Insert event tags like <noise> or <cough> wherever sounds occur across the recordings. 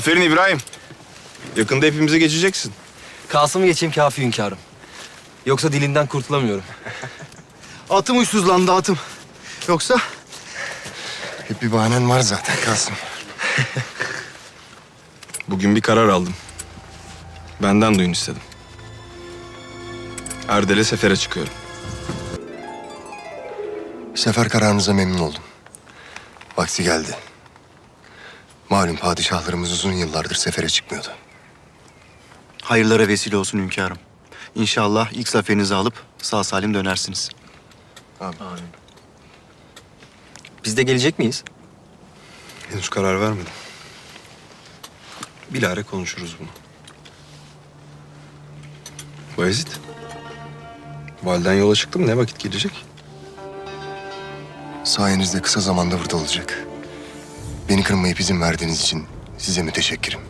Aferin İbrahim. Yakında hepimize geçeceksin. Kasım'ı geçeyim kafi hünkârım. Yoksa dilinden kurtulamıyorum. <laughs> Atım uysuzlandı atım. Yoksa Hep bir bahanen var zaten Kasım. Bugün bir karar aldım. Benden duyun istedim. Erdel'e sefere çıkıyorum. Sefer kararınıza memnun oldum. Vakti geldi. Malum padişahlarımız uzun yıllardır sefere çıkmıyordu. hayırlara vesile olsun hünkârım. İnşallah ilk zaferinizi alıp sağ salim dönersiniz. Biz de gelecek miyiz? Henüz karar vermedim. Bilare konuşuruz bunu. Bayezid. Validen yola çıktım. Ne vakit gelecek? Sayenizde kısa zamanda burada olacak. Beni kırmayıp izin verdiğiniz için size müteşekkirim.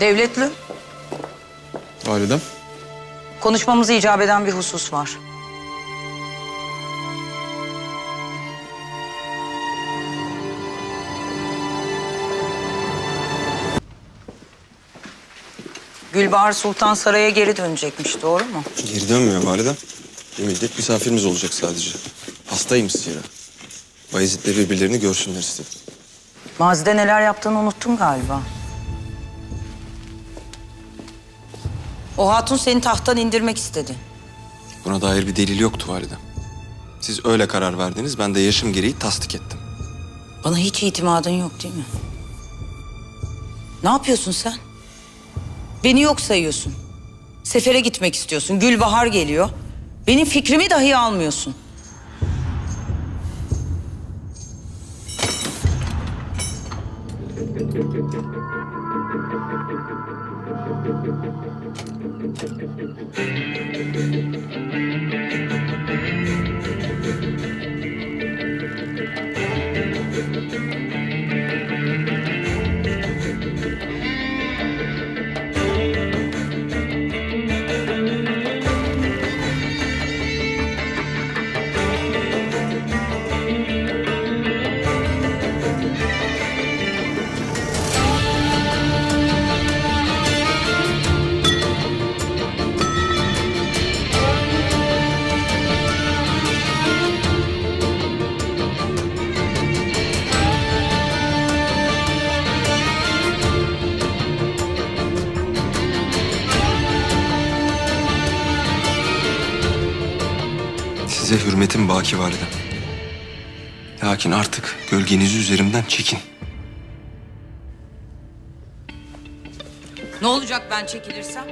Devletli, Validem. konuşmamızı icap eden bir husus var. Gülbahar Sultan saraya geri dönecekmiş, doğru mu? Geri dönmüyor validem. Bir müddet misafirimiz olacak sadece. Hastaymış zira. Bayezid'le birbirlerini görsünler istedim. Mazide neler yaptığını unuttun galiba. O hatun seni tahttan indirmek istedi. Buna dair bir delil yoktu validem. Siz öyle karar verdiniz, ben de yaşım gereği tasdik ettim. Bana hiç itimadın yok değil mi? Ne yapıyorsun sen? Beni yok sayıyorsun. Sefere gitmek istiyorsun. Gülbahar geliyor. Benim fikrimi dahi almıyorsun. Baki validem. Lakin artık gölgenizi üzerimden çekin. Ne olacak ben çekilirsem?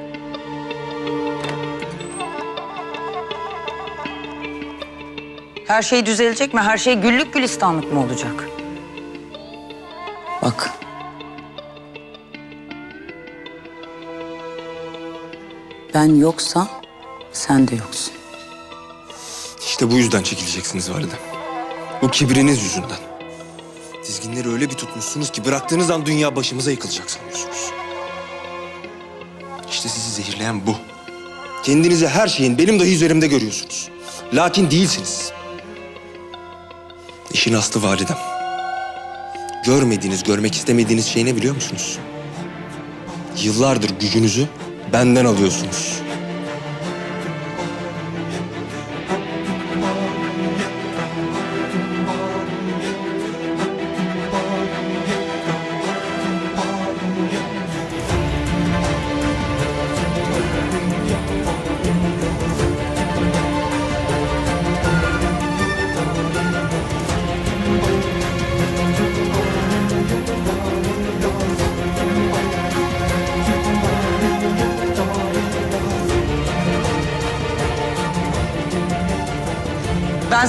Her şey düzelecek mi? Her şey güllük gülistanlık mı olacak? Bak. Ben yoksam sen de yoksun. İşte bu yüzden çekileceksiniz validem. Bu kibriniz yüzünden. Dizginleri öyle bir tutmuşsunuz ki bıraktığınız an dünya başımıza yıkılacak sanıyorsunuz. İşte sizi zehirleyen bu. Kendinizi her şeyin benim dahi üzerimde görüyorsunuz. Lakin değilsiniz. İşin aslı validem. Görmediğiniz, görmek istemediğiniz şey ne biliyor musunuz? Yıllardır gücünüzü benden alıyorsunuz.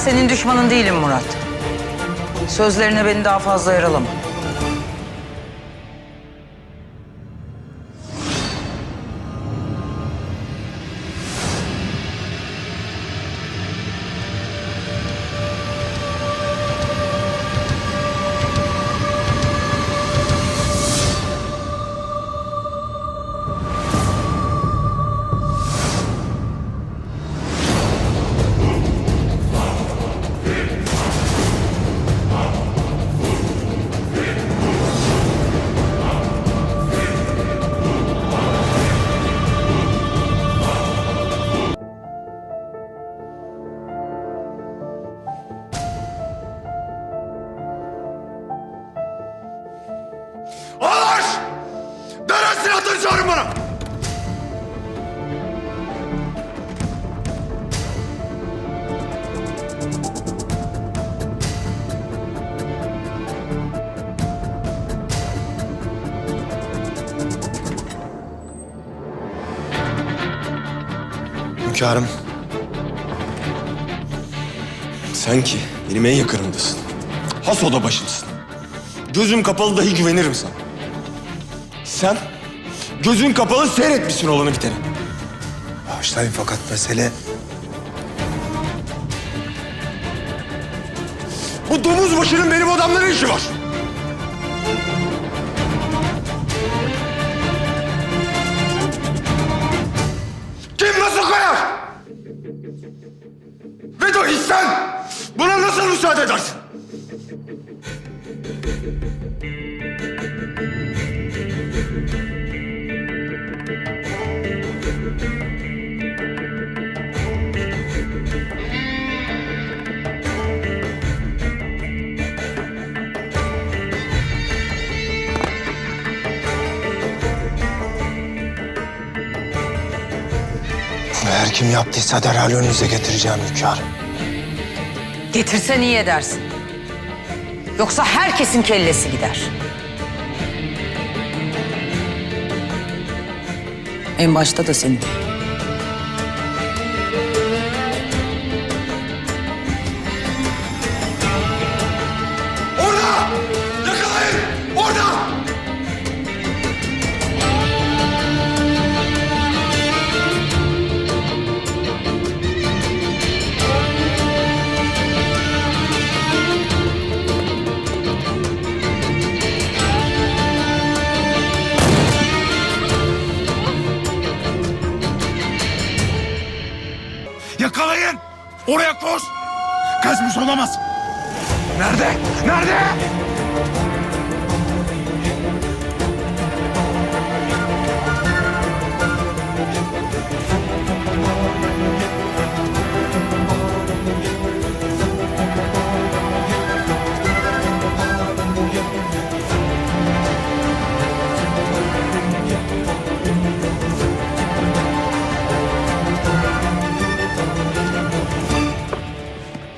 Senin düşmanın değilim Murat. Sözlerine beni daha fazla yaralama. Hünkârım. Sen ki benim en yakınımdasın. Has oda başımsın. Gözüm kapalı dahi güvenirim sana. Sen gözün kapalı seyretmişsin olanı biteni. Bağışlayın fakat mesele Bu domuz başının benim odamda ne işi var? Müsaade edersin? her kim yaptıysa derhal önünüze getireceğim hünkârım. Getirse iyi edersin. Yoksa herkesin kellesi gider. En başta da senin. Yakalayın! Oraya koş! Kaçmış olamaz. Nerede? Nerede?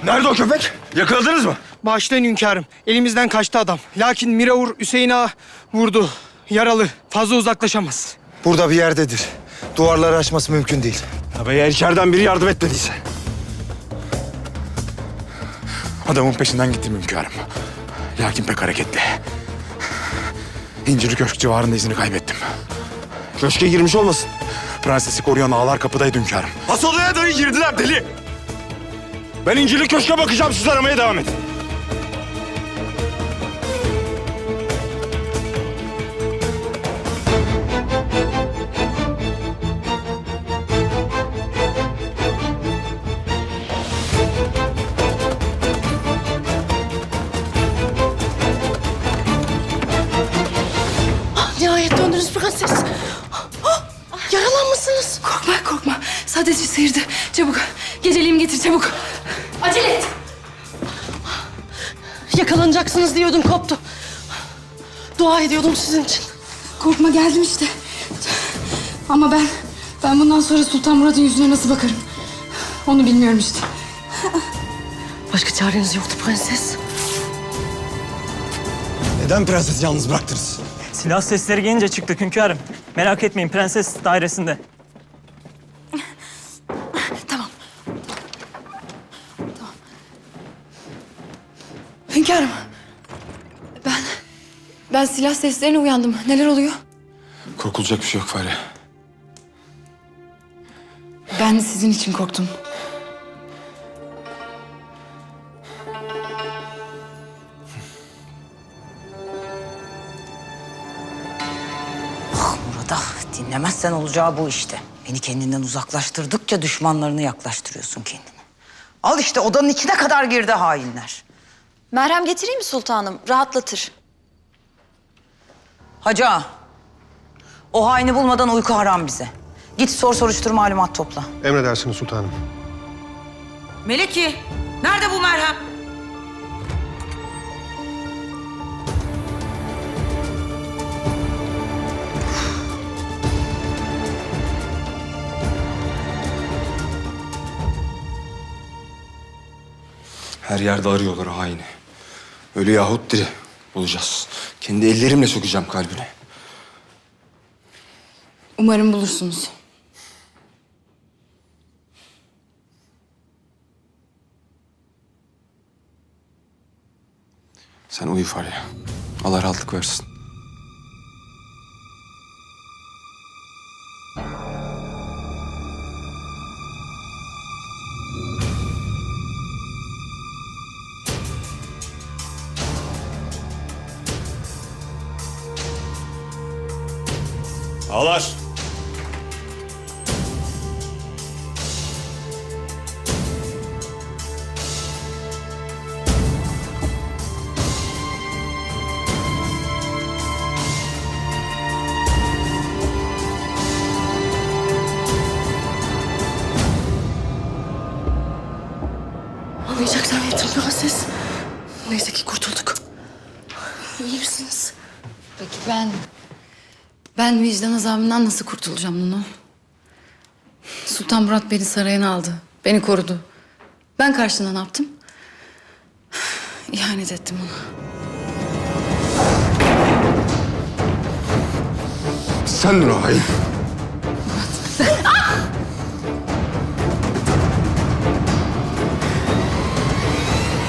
Nerede o köpek? Yakaladınız mı? Bağışlayın hünkârım. Elimizden kaçtı adam. Lakin Miravur Hüseyin Ağa vurdu. Yaralı. Fazla uzaklaşamaz. Burada bir yerdedir. Duvarları aşması mümkün değil. Ya eğer içeriden biri yardım etmediyse. Adamın peşinden gittim hünkârım. Lakin pek hareketli. İncirli Köşk civarında izini kaybettim. Köşke girmiş olmasın. Prensesi koruyan ağlar kapıdaydı hünkârım. Has odaya dahi girdiler deli. Ben İncirli Köşk'e bakacağım siz aramaya devam edin. Ediyordum sizin için. Korkma geldim işte. Ama ben, ben bundan sonra Sultan Murat'ın yüzüne nasıl bakarım? Onu bilmiyorum işte. Başka çareniz yoktu prenses. Neden prensesi yalnız bıraktınız? Silah sesleri gelince çıktık hünkârım. Merak etmeyin prenses dairesinde. Ben silah seslerine uyandım. Neler oluyor? Korkulacak bir şey yok Fare. Ben sizin için korktum. Murat'a dinlemezsen olacağı bu işte. Beni kendinden uzaklaştırdıkça düşmanlarını yaklaştırıyorsun kendine. Al işte odanın içine kadar girdi hainler. Merhem getireyim mi sultanım? Rahatlatır. Hacı ağa. O haini bulmadan uyku haram bize. Git sor soruştur malumat topla. Emredersiniz sultanım. Meleki, nerede bu merhem? Her yerde arıyorlar haini. Ölü yahut diri bulacağız. Kendi ellerimle sökeceğim kalbine. Umarım bulursunuz. Sen uyu Farya. Allah rahatlık versin. İyi misiniz? Peki ben... Ben vicdan azabından nasıl kurtulacağım Nuno? Sultan Murat beni sarayına aldı. Beni korudu. Ben karşılığında ne yaptım? İhanet ettim ona. Sendin o hain.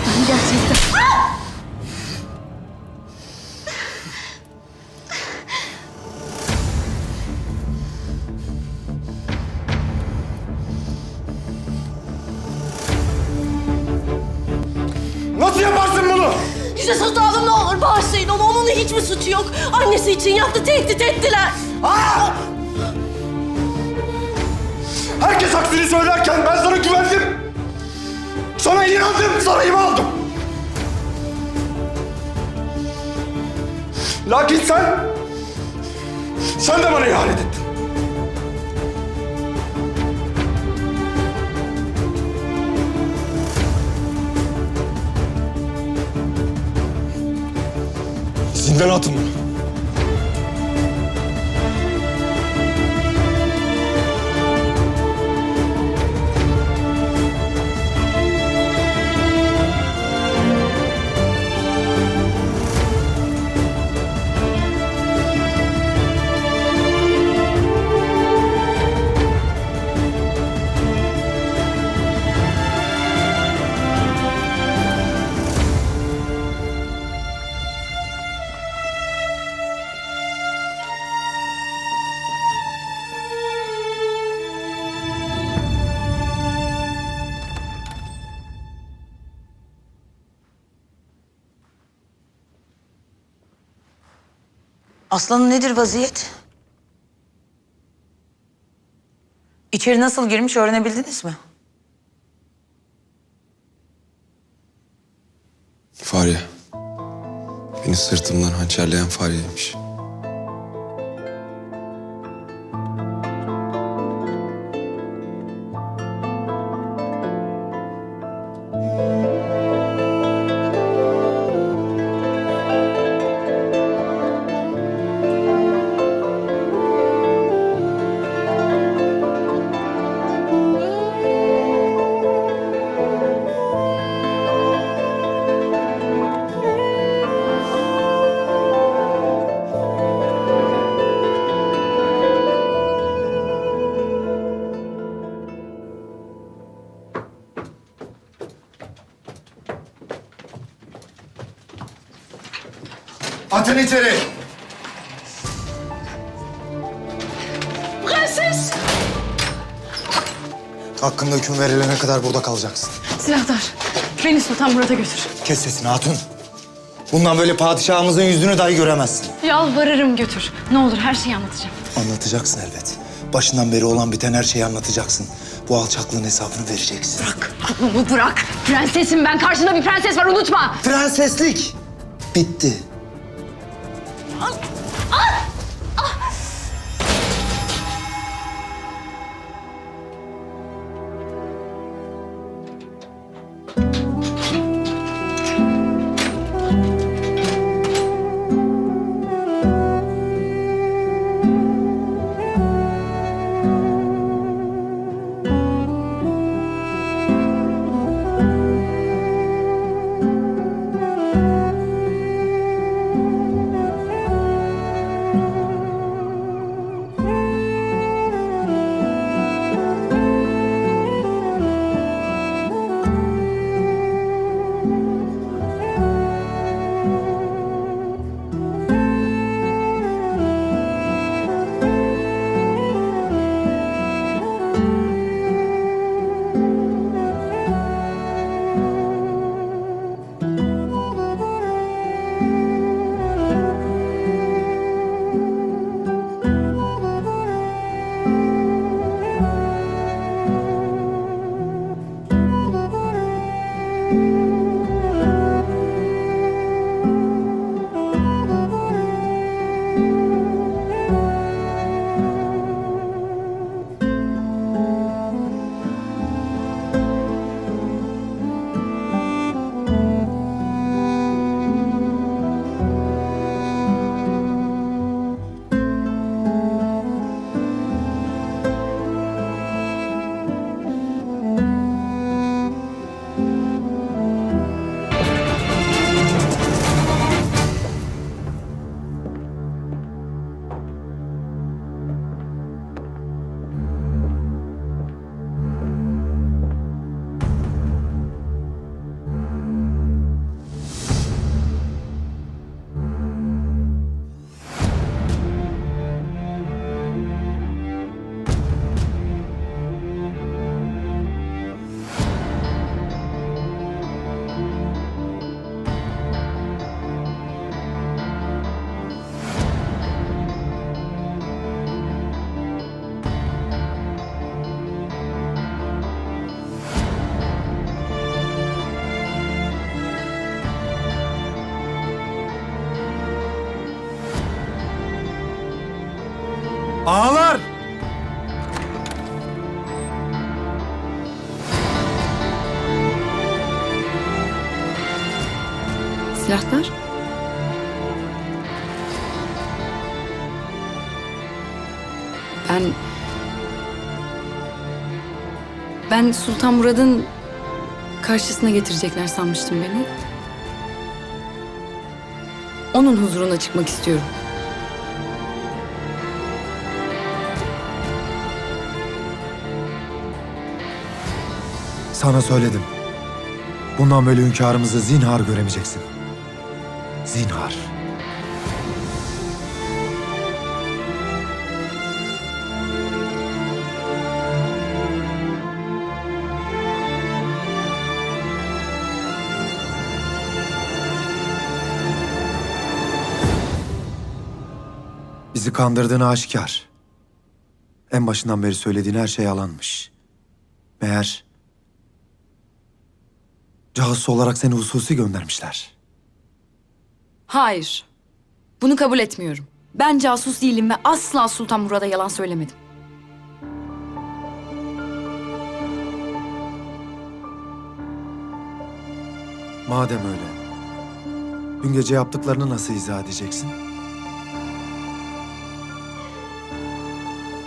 Ben gerçekten... hiçbir suçu yok. Annesi için yaptı tehdit ettiler. Herkes aksini söylerken ben sana güvendim. Sana inandım, sarayımı aldım. Lakin sen... Sen de bana ihanet ettin. Zindana atın bunu. Aslanım nedir vaziyet? İçeri nasıl girmiş öğrenebildiniz mi? Farya. Beni sırtımdan hançerleyen Farya'ymış. Atın içeri. Prenses! Hakkında hüküm verilene kadar burada kalacaksın. Silahdar, beni Sultan Murat'a götür. Kes sesini hatun. Bundan böyle padişahımızın yüzünü dahi göremezsin. Yalvarırım götür. Ne olur her şeyi anlatacağım. Anlatacaksın elbet. Başından beri olan biten her şeyi anlatacaksın. Bu alçaklığın hesabını vereceksin. Bırak. Kolumu bırak. Prensesim ben. Karşında bir prenses var unutma. Prenseslik bitti. Ben Sultan Murad'ın karşısına getirecekler sanmıştım beni. Onun huzuruna çıkmak istiyorum. Sana söyledim. Bundan böyle hünkârımızı zinhar göremeyeceksin. Zinhar. Bizi kandırdığın aşikar. En başından beri söylediğin her şey yalanmış. Meğer casus olarak seni hususi göndermişler. Hayır. Bunu kabul etmiyorum. Ben casus değilim ve asla Sultan Murad'a yalan söylemedim. Madem öyle, dün gece yaptıklarını nasıl izah edeceksin?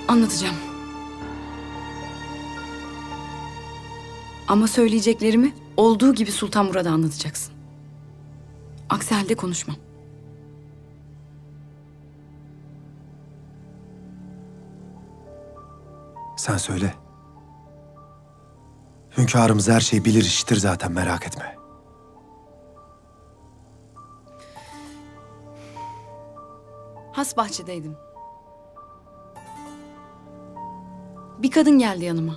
Anlatacağım. Ama söyleyeceklerimi olduğu gibi Sultan Murad'a anlatacaksın. Aksi halde konuşmam. Sen söyle. Hünkârımız her şeyi bilir işitir zaten merak etme. Has bahçedeydim. Bir kadın geldi yanıma.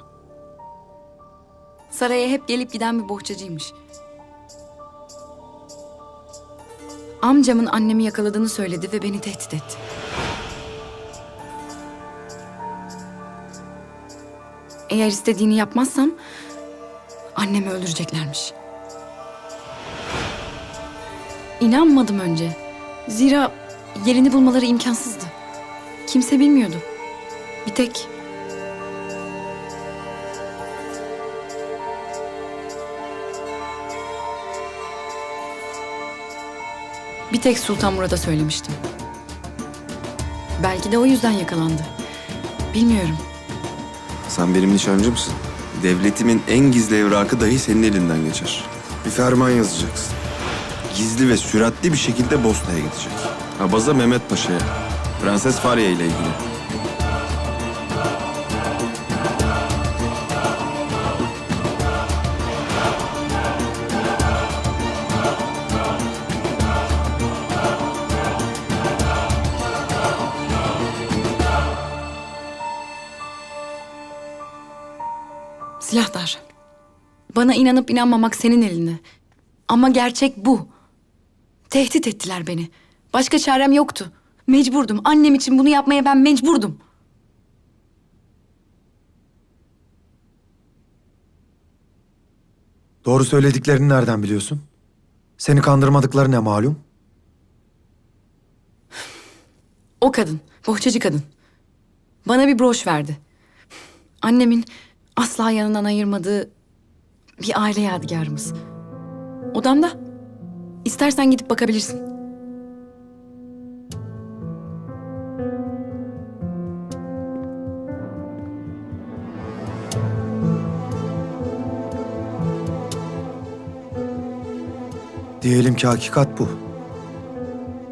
Saraya hep gelip giden bir bohçacıymış. Amcamın annemi yakaladığını söyledi ve beni tehdit etti. Eğer istediğini yapmazsam annemi öldüreceklermiş. İnanmadım önce. Zira yerini bulmaları imkansızdı. Kimse bilmiyordu. Bir tek Tek Sultan Murad'a söylemiştim. Belki de o yüzden yakalandı. Bilmiyorum. Sen benim nişancı mısın? Devletimin en gizli evrakı dahi senin elinden geçer. Bir ferman yazacaksın. Gizli ve süratli bir şekilde Bosna'ya gidecek. Abaza Mehmet Paşa'ya. Prenses Fariye ile ilgili. Bana inanıp inanmamak senin elinde. Ama gerçek bu. Tehdit ettiler beni. Başka çarem yoktu. Mecburdum. Annem için bunu yapmaya ben mecburdum. Doğru söylediklerini nereden biliyorsun? Seni kandırmadıkları ne malum? O kadın, bohçacı kadın. Bana bir broş verdi. Annemin asla yanından ayırmadığı bir aile yadigarımız. Odamda. İstersen gidip bakabilirsin. Diyelim ki hakikat bu.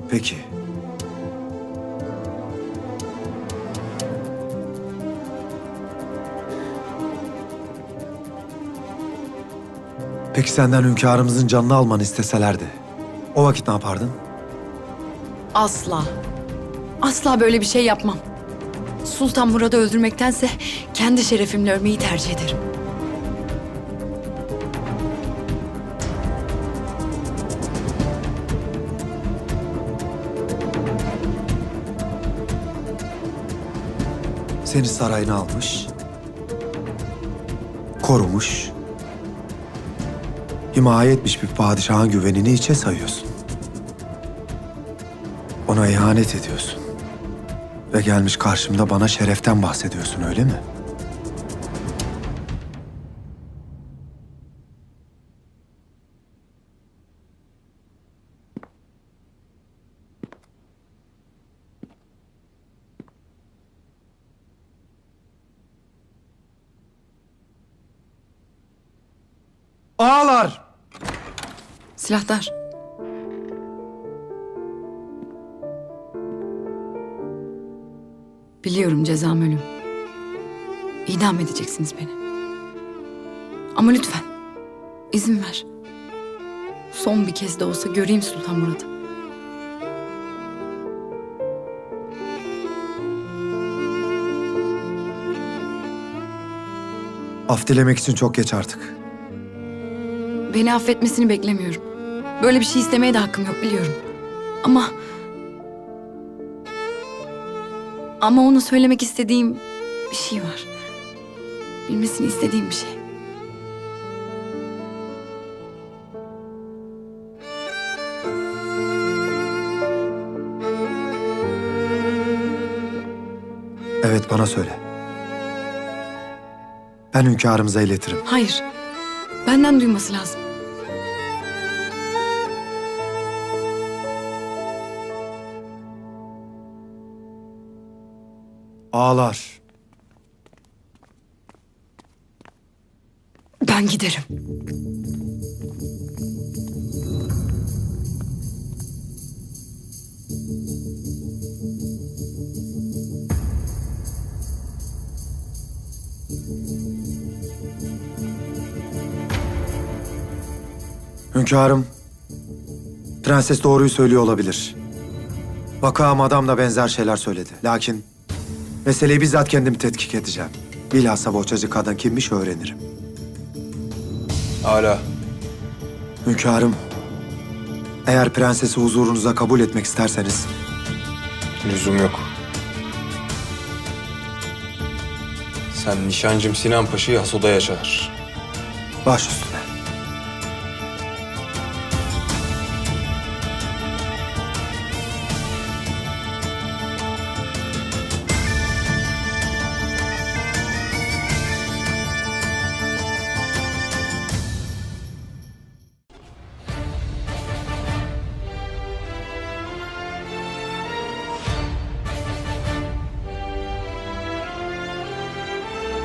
Peki. Peki senden hünkârımızın canını almanı isteselerdi. O vakit ne yapardın? Asla. Asla böyle bir şey yapmam. Sultan Murad'ı öldürmektense kendi şerefimle ölmeyi tercih ederim. Seni sarayına almış, korumuş, himaye etmiş bir padişahın güvenini içe sayıyorsun. Ona ihanet ediyorsun. Ve gelmiş karşımda bana şereften bahsediyorsun öyle mi? Ağlar! Silahlar. Biliyorum cezam ölüm. İdam edeceksiniz beni. Ama lütfen izin ver. Son bir kez de olsa göreyim Sultan Murat'ı. Af dilemek için çok geç artık. Beni affetmesini beklemiyorum. Böyle bir şey istemeye de hakkım yok biliyorum. Ama... Ama ona söylemek istediğim bir şey var. Bilmesini istediğim bir şey. Evet bana söyle. Ben hünkârımıza iletirim. Hayır. Benden duyması lazım. Ağlar. Ben giderim. Hünkârım, prenses doğruyu söylüyor olabilir. Vakam adam da benzer şeyler söyledi. Lakin meseleyi bizzat kendim tetkik edeceğim. Bilhassa boçacı kadın kimmiş öğrenirim. Hala. Hünkârım, eğer prensesi huzurunuza kabul etmek isterseniz Lüzum yok. Sen nişancım Sinan Paşa'yı has odaya çağır. baş üstüne.